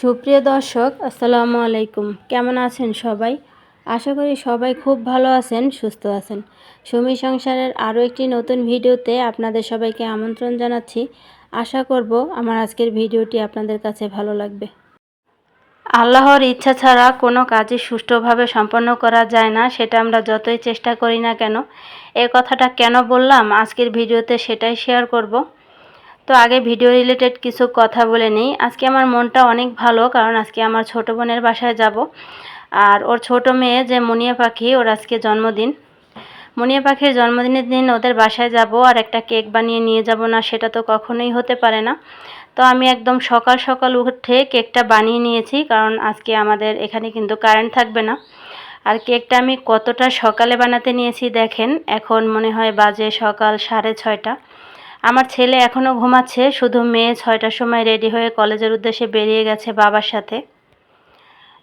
সুপ্রিয় দর্শক, আসসালামু আলাইকুম। কেমন আছেন সবাই? আশা করি সবাই খুব ভালো আছেন, সুস্থ আছেন। সুমি সংসারের আরও একটি নতুন ভিডিওতে আপনাদের সবাইকে আমন্ত্রণ জানাচ্ছি। আশা করব আমার আজকের ভিডিওটি আপনাদের কাছে ভালো লাগবে। আল্লাহর ইচ্ছা ছাড়া কোনো কাজই সুষ্ঠুভাবে সম্পন্ন করা যায় না, সেটা আমরা যতই চেষ্টা করি না কেন। এই কথাটা কেন বললাম? আজকের ভিডিওতে সেটাই শেয়ার করব। তো আগে ভিডিও রিলেটেড কিছু কথা বলে নিই। আজকে আমার মনটা অনেক ভালো, কারণ আজকে আমার ছোট বোনের বাসায় যাব। আর ওর ছোট মেয়ে যে মুনিয়া পাখি, ওর আজকে জন্মদিন। মুনিয়া পাখির জন্মদিনের দিন ওদের বাসায় যাব আর একটা কেক বানিয়ে নিয়ে যাব না, সেটা তো কখনোই হতে পারে না। তো আমি একদম সকাল সকাল উঠে কেকটা বানিয়ে নিয়েছি, কারণ আজকে আমাদের এখানে কিন্তু কারেন্ট থাকবে না। আর কেকটা আমি কতটা সকালে বানাতে নিয়েছি দেখেন, এখন মনে হয় বাজে সকাল সাড়ে ছয়টা। আমার ছেলে এখনও ঘুমাচ্ছে, শুধু মেয়ে ছয়টার সময় রেডি হয়ে কলেজের উদ্দেশ্যে বেরিয়ে গেছে বাবার সাথে।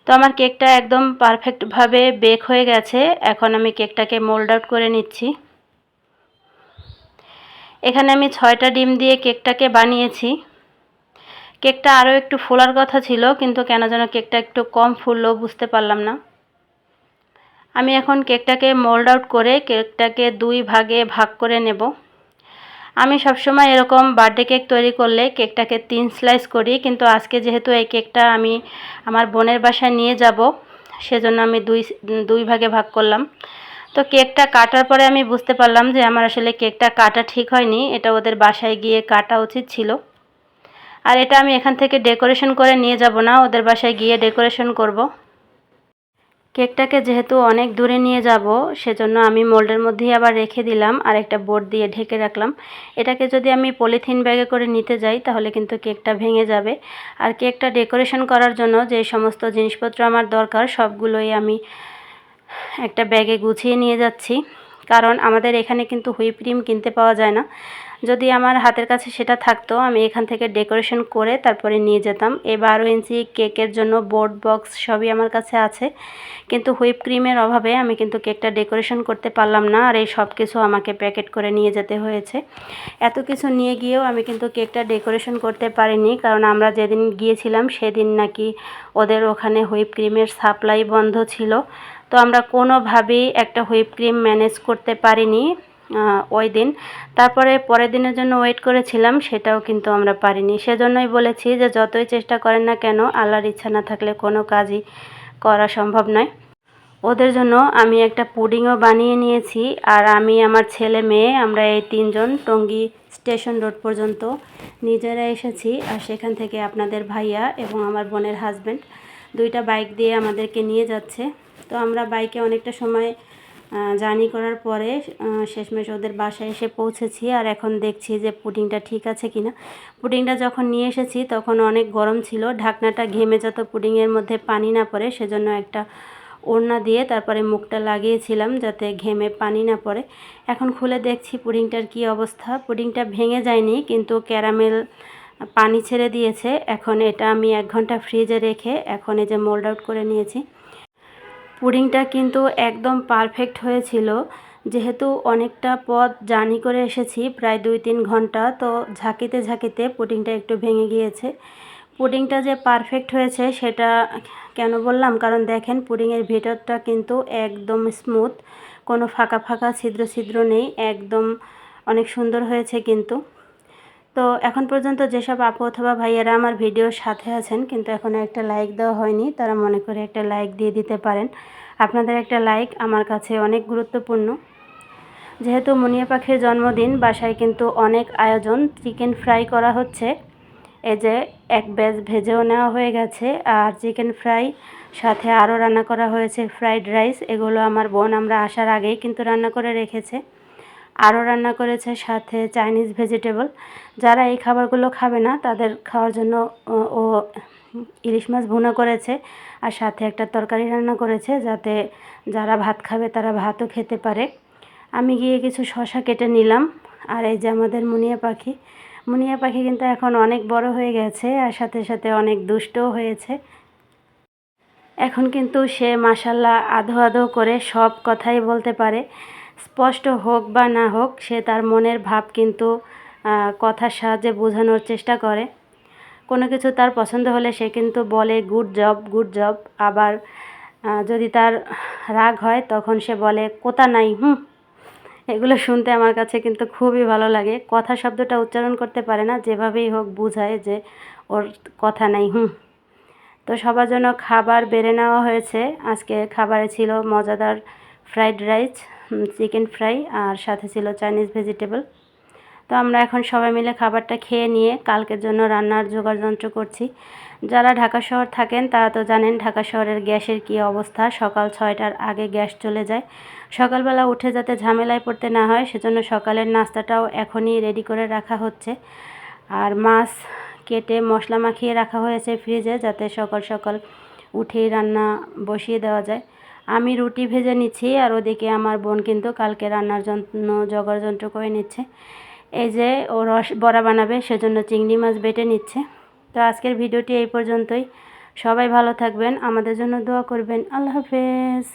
তো আমার কেকটা একদম পারফেক্টভাবে বেক হয়ে গেছে, এখন আমি কেকটাকে মোল্ড আউট করে নিচ্ছি। এখানে আমি ছয়টা ডিম দিয়ে কেকটাকে বানিয়েছি। কেকটা আরও একটু ফোলার কথা ছিল, কিন্তু কেন যেন কেকটা একটু কম ফুললো বুঝতে পারলাম না। আমি এখন কেকটাকে মোল্ড আউট করে কেকটাকে দুই ভাগে ভাগ করে নেব। আমি সবসময় এরকম বার্থডে কেক তৈরি করলে কেকটাকে তিন স্লাইস করি, কিন্তু আজকে যেহেতু এই কেকটা আমি আমার বোনের বাসায় নিয়ে যাব, সেজন্য আমি দুই দুই ভাগে ভাগ করলাম। তো কেকটা কাটার পরে আমি বুঝতে পারলাম যে আমার আসলে কেকটা কাটা ঠিক হয়নি, এটা ওদের বাসায় গিয়ে কাটা উচিত ছিল। আর এটা আমি এখান থেকে ডেকোরেশন করে নিয়ে যাব না, ওদের বাসায় গিয়ে ডেকোরেশন করব। কেকটাকে যেহেতু অনেক দূরে নিয়ে যাব, সেজন্য আমি মোল্ডের মধ্যেই আবার রেখে দিলাম আর একটা বোর্ড দিয়ে ঢেকে রাখলাম। এটাকে যদি আমি পলিথিন ব্যাগে করে নিতে যাই, তাহলে কিন্তু কেকটা ভেঙে যাবে। আর কেকটা ডেকোরেশন করার জন্য যে সমস্ত জিনিসপত্র আমার দরকার, সবগুলোই আমি একটা ব্যাগে গুছিয়ে নিয়ে যাচ্ছি। কারণ আমাদের এখানে কিন্তু হুইপ ক্রিম কিনতে পাওয়া যায় না। যদি আমার হাতের কাছে সেটা থাকতো, আমি এখান থেকে ডেকোরেশন করে তারপরে নিয়ে যেতাম। এই বারো ইঞ্চি কেকের জন্য বোর্ড বক্স সবই আমার কাছে আছে। কিন্তু হুইপ ক্রিমের অভাবে আমি কিন্তু কেকটা ডেকোরেশন করতে পারলাম না আর এই সব কিছু আমাকে প্যাকেট করে নিয়ে যেতে হয়েছে। এত কিছু নিয়ে গিয়েও আমি কিন্তু কেকটা ডেকোরেশন করতে পারিনি, কারণ আমরা যেদিন গিয়েছিলাম সেদিন নাকি ওদের ওখানে হুইপ ক্রিমের সাপ্লাই বন্ধ ছিল। তো আমরা কোনোভাবেই একটা হুইপ ক্রিম ম্যানেজ করতে পারিনি ওই দিন। তারপরে পরের দিনের জন্য ওয়েট করেছিলাম, সেটাও কিন্তু আমরা পারিনি। সেজন্যই বলেছি যে যতই চেষ্টা করেন না কেন, আল্লাহর ইচ্ছা না থাকলে কোনো কাজই করা সম্ভব নয়। ওদের জন্য আমি একটা পুডিংও বানিয়ে নিয়েছি, আর আমি আমার ছেলে মেয়ে, আমরা এই তিনজন টঙ্গী স্টেশন রোড পর্যন্ত নিজেরা এসেছি, আর সেখান থেকে আপনাদের ভাইয়া এবং আমার বোনের হাজব্যান্ড দুইটা বাইক দিয়ে আমাদেরকে নিয়ে যাচ্ছে। তো আমরা বাইকে অনেকটা সময় জার্নি করার পরে শেষমেশ ওদের বাসায় এসে পৌঁছেছি আর এখন দেখছি যে পুডিংটা ঠিক আছে কিনা। পুডিংটা যখন নিয়ে এসেছি তখন অনেক গরম ছিল, ঢাকনাটা ঘেমে যত পুডিংয়ের মধ্যে পানি না পড়ে সেজন্য একটা ওড়না দিয়ে তারপরে মুখটা লাগিয়েছিলাম যাতে ঘেমে পানি না পড়ে। এখন খুলে দেখছি পুডিংটার কি অবস্থা। পুডিংটা ভেঙে যায়নি কিন্তু ক্যারামেল পানি ছেড়ে দিয়েছে। এখন এটা আমি এক ঘণ্টা ফ্রিজে রেখে এখন এই যে মোল্ড আউট করে নিয়েছি। পুডিংটা কিন্তু একদম পারফেক্ট হয়েছিল। যেহেতু অনেকটা পথ জার্নি করে এসেছি, প্রায় দুই তিন ঘণ্টা, তো ঝাঁকিতে ঝাঁকিতে পুডিংটা একটু ভেঙে গিয়েছে। পুডিংটা যে পারফেক্ট হয়েছে সেটা কেন বললাম? কারণ দেখেন, পুডিংয়ের ভেতরটা কিন্তু একদম স্মুথ, কোনো ফাঁকা ফাঁকা ছিদ্র ছিদ্র নেই, একদম অনেক সুন্দর হয়েছে কিন্তু। তো এখন পর্যন্ত যেসব আপু অথবা ভাইয়ারা আমার ভিডিওর সাথে আছেন, কিন্তু এখনও একটা লাইক দেওয়া হয়নি, তারা মনে করে একটা লাইক দিয়ে দিতে পারেন। আপনাদের একটা লাইক আমার কাছে অনেক গুরুত্বপূর্ণ। যেহেতু মুনিয়া পাখির জন্মদিন, বাসায় কিন্তু অনেক আয়োজন চিকেন ফ্রাই করা হচ্ছে। এই যে এক ব্যাচ ভেজেও নেওয়া হয়ে গেছে, আর চিকেন ফ্রাই সাথে আরও রান্না করা হয়েছে ফ্রাইড রাইস এগুলো আমার বোন আমরা আসার আগেই কিন্তু রান্না করে রেখেছে। আরও রান্না করেছে সাথে চাইনিজ ভেজিটেবল। যারা এই খাবারগুলো খাবে না, তাদের খাওয়ার জন্য, ও ইলিশ মাছ ভুনা করেছে আর সাথে একটা তরকারি রান্না করেছে যাতে যারা ভাত খাবে তারা ভাতও খেতে পারে। আমি গিয়ে কিছু শশা কেটে নিলাম আর এই যে আমাদের মুনিয়া পাখি। মুনিয়া পাখি কিন্তু এখন অনেক বড় হয়ে গেছে আর সাথে সাথে অনেক দুষ্টও হয়েছে। এখন কিন্তু সে মাসাল্লাহ আধো আধো করে সব কথাই বলতে পারে। স্পষ্ট হোক বা না হোক, সে তার মনের ভাব কিন্তু কথার সাহায্যে বোঝানোর চেষ্টা করে। কোনো কিছু তার পছন্দ হলে সে কিন্তু বলে, গুড জব গুড জব। আবার যদি তার রাগ হয়, তখন সে বলে, কোথা নাই হুম এগুলো শুনতে আমার কাছে কিন্তু খুবই ভালো লাগে। কথা শব্দটা উচ্চারণ করতে পারে না, যেভাবেই হোক বোঝায় যে ওর কথা নাই হুম তো সবার জন্য খাবার বেড়ে নেওয়া হয়েছে। আজকে খাবারে ছিল মজাদার ফ্রাইড রাইস চিকেন ফ্রাই আর সাথে ছিল চাইনিজ ভেজিটেবল তো আমরা এখন সবাই মিলে খাবারটা খেয়ে নিয়ে কালকের জন্য রান্নার জোগাড় যন্ত্র করছি। যারা ঢাকা শহর থাকেন, তারা তো জানেন ঢাকা শহরের গ্যাসের কী অবস্থা। সকাল ছয়টার আগে গ্যাস চলে যায়। সকালবেলা উঠে যাতে ঝামেলায় পড়তে না হয়, সেজন্য সকালের নাস্তাটাও এখনই রেডি করে রাখা হচ্ছে। আর মাছ কেটে মশলা মাখিয়ে রাখা হয়েছে ফ্রিজে যাতে সকাল সকাল উঠেই রান্না বসিয়ে দেওয়া যায়। আমি রুটি ভেজে নিচ্ছি আর ওদিকে আমার বোন কিন্তু কালকে রান্নার জন্য জগড় যন্ত্র করে নিচ্ছে। এই যে ও রস, বড়া বানাবে, সেজন্য চিংড়ি মাছ বেটে নিচ্ছে। তো আজকের ভিডিওটি এই পর্যন্তই। সবাই ভালো থাকবেন, আমাদের জন্য দোয়া করবেন। আল্লাহ হাফেজ।